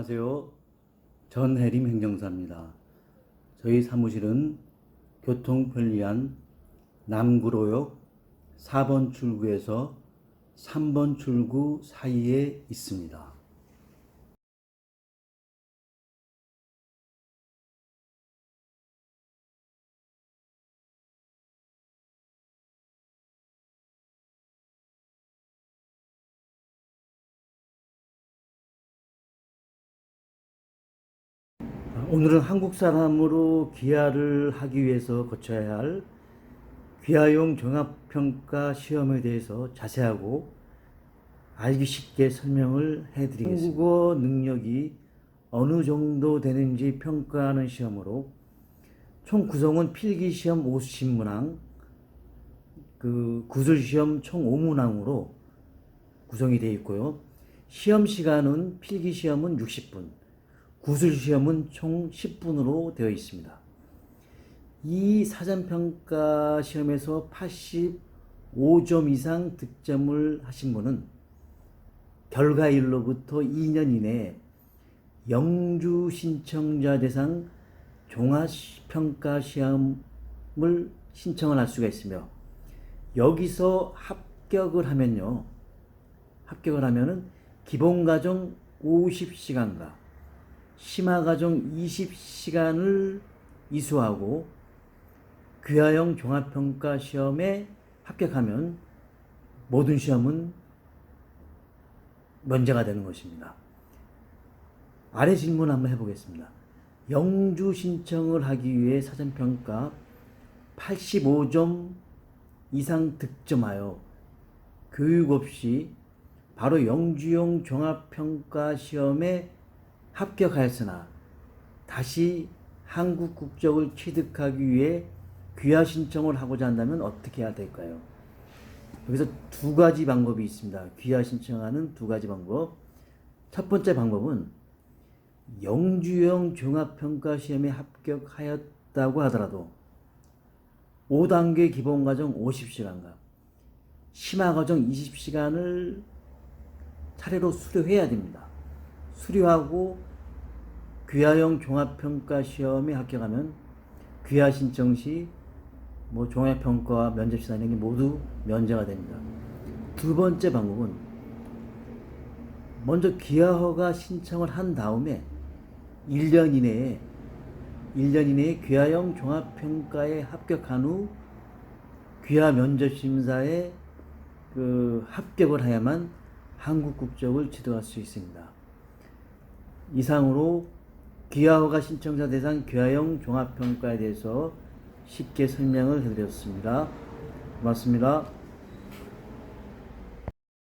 안녕하세요. 전혜림 행정사입니다. 저희 사무실은 교통 편리한 남구로역 4번 출구에서 3번 출구 사이에 있습니다. 오늘은 한국 사람으로 귀화를 하기 위해서 거쳐야 할 귀화용 종합평가 시험에 대해서 자세하고 알기 쉽게 설명을 해드리겠습니다. 한국어 능력이 어느 정도 되는지 평가하는 시험으로 총 구성은 필기 시험 50문항, 그 구술 시험 총 5문항으로 구성이 되어 있고요. 시험 시간은 필기 시험은 60분, 구술 시험은 총 10분으로 되어 있습니다. 이 사전평가 시험에서 85점 이상 득점을 하신 분은 결과일로부터 2년 이내에 영주 신청자 대상 종합평가 시험을 신청을 할 수가 있으며 여기서 합격을 하면요. 합격을 하면은 기본과정 50시간과 심화과정 20시간을 이수하고 귀화형 종합평가 시험에 합격하면 모든 시험은 면제가 되는 것입니다. 아래 질문 한번 해보겠습니다. 영주 신청을 하기 위해 사전평가 85점 이상 득점하여 교육 없이 바로 영주용 종합평가 시험에 합격하였으나 다시 한국 국적을 취득하기 위해 귀화 신청을 하고자 한다면 어떻게 해야 될까요? 여기서 두 가지 방법이 있습니다. 귀화 신청하는 두 가지 방법. 첫 번째 방법은 영주형 종합평가 시험에 합격하였다고 하더라도 5단계 기본과정 50시간과 심화과정 20시간을 차례로 수료해야 됩니다. 수료하고 귀화형 종합평가 시험에 합격하면 귀화 신청 시 뭐 종합평가와 면접시사 등이 모두 면제가 됩니다. 두 번째 방법은 먼저 귀화허가 신청을 한 다음에 1년 이내에 1년 이내에 귀화형 종합평가에 합격한 후 귀화 면접심사에 그 합격을 해야만 한국 국적을 취득할 수 있습니다. 이상으로 귀화허가 신청자 대상 귀화형 종합평가에 대해서 쉽게 설명을 해드렸습니다. 고맙습니다.